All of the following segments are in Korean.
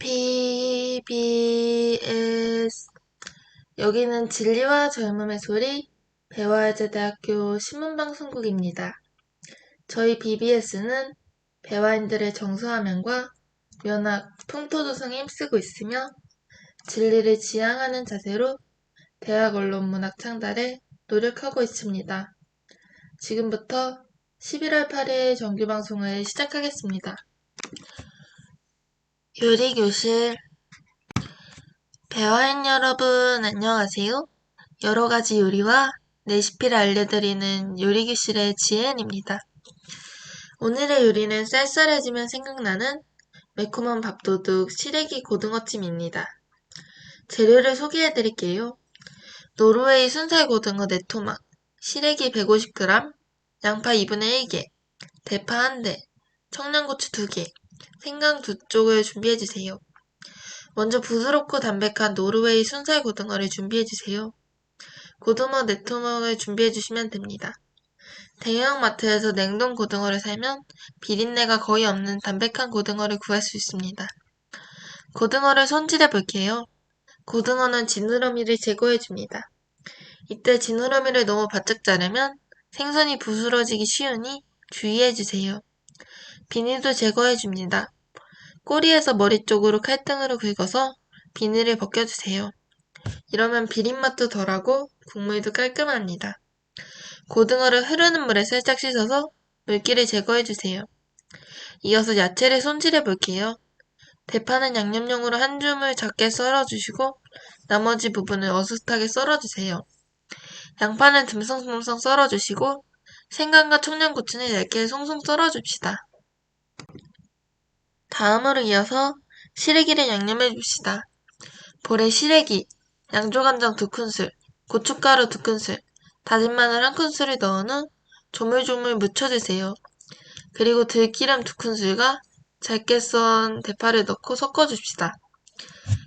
PBS 여기는 진리와 젊음의 소리 배화여자대학교 신문방송국입니다. 저희 BBS는 배화인들의 정수화면과 면학, 풍토조성에 힘쓰고 있으며 진리를 지향하는 자세로 대학 언론 문학 창달에 노력하고 있습니다. 지금부터 11월 8일 정규 방송을 시작하겠습니다. 요리교실 배화인 여러분 안녕하세요. 여러가지 요리와 레시피를 알려드리는 요리교실의 지혜은입니다. 오늘의 요리는 쌀쌀해지면 생각나는 매콤한 밥도둑 시래기 고등어찜입니다. 재료를 소개해드릴게요. 노르웨이 순살 고등어 4토막, 시래기 150g, 양파 2분의 1개, 대파 1대, 청양고추 2개, 생강 2쪽을 준비해주세요. 먼저 부드럽고 담백한 노르웨이 순살 고등어를 준비해주세요. 고등어 4토막을 준비해주시면 됩니다. 대형마트에서 냉동 고등어를 사면 비린내가 거의 없는 담백한 고등어를 구할 수 있습니다. 고등어를 손질해 볼게요. 고등어는 지느러미를 제거해 줍니다. 이때 지느러미를 너무 바짝 자르면 생선이 부스러지기 쉬우니 주의해 주세요. 비닐도 제거해 줍니다. 꼬리에서 머리 쪽으로 칼등으로 긁어서 비닐을 벗겨주세요. 이러면 비린맛도 덜하고 국물도 깔끔합니다. 고등어를 흐르는 물에 살짝 씻어서 물기를 제거해 주세요. 이어서 야채를 손질해 볼게요. 대파는 양념용으로 한 줌을 작게 썰어주시고 나머지 부분을 어슷하게 썰어주세요. 양파는 듬성듬성 썰어주시고 생강과 청양고추는 얇게 송송 썰어줍시다. 다음으로 이어서 시래기를 양념해 줍시다. 볼에 시래기, 양조간장 2큰술, 고춧가루 2큰술, 다진 마늘 1큰술을 넣은 후 조물조물 묻혀주세요. 그리고 들기름 2큰술과 잘게 썬 대파를 넣고 섞어줍시다.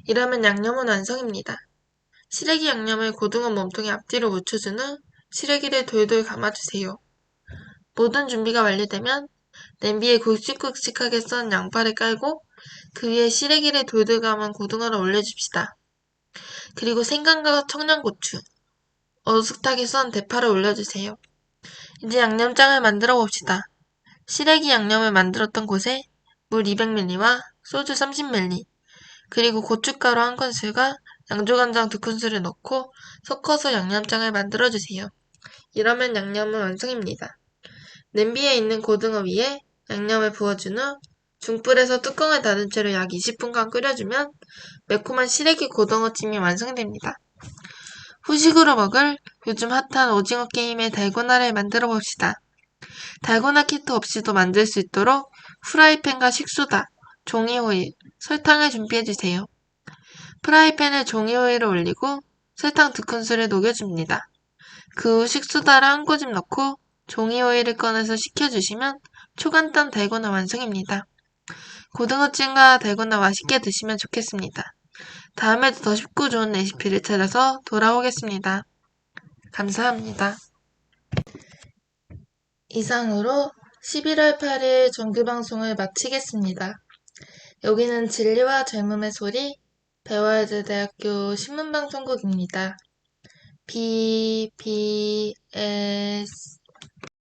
이러면 양념은 완성입니다. 시래기 양념을 고등어 몸통에 앞뒤로 묻혀준 후 시래기를 돌돌 감아주세요. 모든 준비가 완료되면 냄비에 굵직굵직하게 썬 양파를 깔고 그 위에 시래기를 돌돌 감은 고등어를 올려줍시다. 그리고 생강과 청양고추, 어슷하게 썬 대파를 올려주세요. 이제 양념장을 만들어 봅시다. 시래기 양념을 만들었던 곳에 물 200ml와 소주 30ml, 그리고 고춧가루 한 큰술과 양조간장 두 큰술을 넣고 섞어서 양념장을 만들어주세요. 이러면 양념은 완성입니다. 냄비에 있는 고등어 위에 양념을 부어준 후 중불에서 뚜껑을 닫은 채로 약 20분간 끓여주면 매콤한 시래기 고등어찜이 완성됩니다. 후식으로 먹을 요즘 핫한 오징어 게임의 달고나를 만들어 봅시다. 달고나 키트 없이도 만들 수 있도록 프라이팬과 식소다, 종이호일, 설탕을 준비해주세요. 프라이팬에 종이호일을 올리고 설탕 두 큰술을 녹여줍니다. 그 후 식소다를 한 꼬집 넣고 종이호일을 꺼내서 식혀주시면 초간단 달고나 완성입니다. 고등어찜과 달고나 맛있게 드시면 좋겠습니다. 다음에도 더 쉽고 좋은 레시피를 찾아서 돌아오겠습니다. 감사합니다. 이상으로 11월 8일 정규방송을 마치겠습니다. 여기는 진리와 젊음의 소리 배화여자대학교 신문방송국입니다. BBS